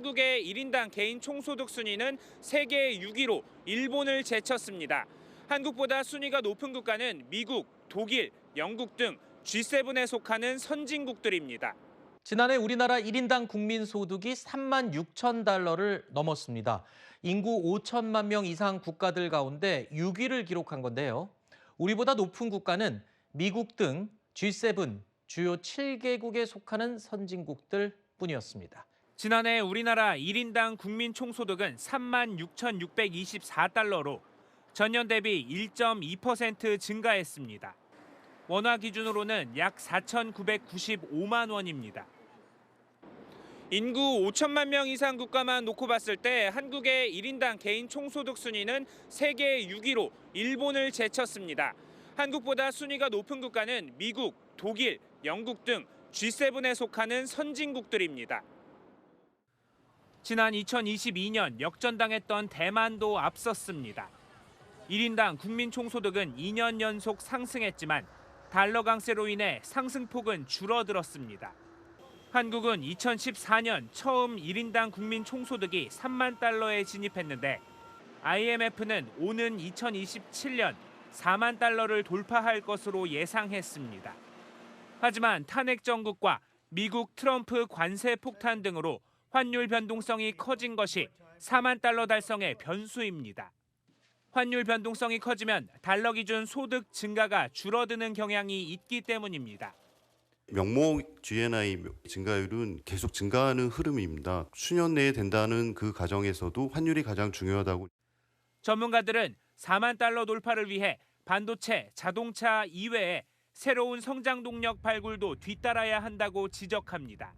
한국의 1인당 개인 총소득 순위는 세계 6위로 일본을 제쳤습니다. 한국보다 순위가 높은 국가는 미국, 독일, 영국 등 G7에 속하는 선진국들입니다. 지난해 우리나라 1인당 국민 소득이 3만 6천 달러를 넘었습니다. 인구 5천만 명 이상 국가들 가운데 6위를 기록한 건데요. 우리보다 높은 국가는 미국 등 G7 주요 7개국에 속하는 선진국들 뿐이었습니다. 지난해 우리나라 1인당 국민 총소득은 3만 6,624달러로 전년 대비 1.2% 증가했습니다. 원화 기준으로는 약 4,995만 원입니다. 인구 5천만 명 이상 국가만 놓고 봤을 때 한국의 1인당 개인 총소득 순위는 세계 6위로 일본을 제쳤습니다. 한국보다 순위가 높은 국가는 미국, 독일, 영국 등 G7에 속하는 선진국들입니다. 지난 2022년 역전당했던 대만도 앞섰습니다. 1인당 국민 총소득은 2년 연속 상승했지만 달러 강세로 인해 상승폭은 줄어들었습니다. 한국은 2014년 처음 1인당 국민 총소득이 3만 달러에 진입했는데 IMF는 오는 2027년 4만 달러를 돌파할 것으로 예상했습니다. 하지만 탄핵 정국과 미국 트럼프 관세 폭탄 등으로 환율 변동성이 커진 것이 4만 달러 달성의 변수입니다. 환율 변동성이 커지면 달러 기준 소득 증가가 줄어드는 경향이 있기 때문입니다. 명목 GNI 증가율은 계속 증가하는 흐름입니다. 수년 내에 된다는 그 과정에서도 환율이 가장 중요하다고 전문가들은 4만 달러 돌파를 위해 반도체, 자동차 이외에 새로운 성장 동력 발굴도 뒤따라야 한다고 지적합니다.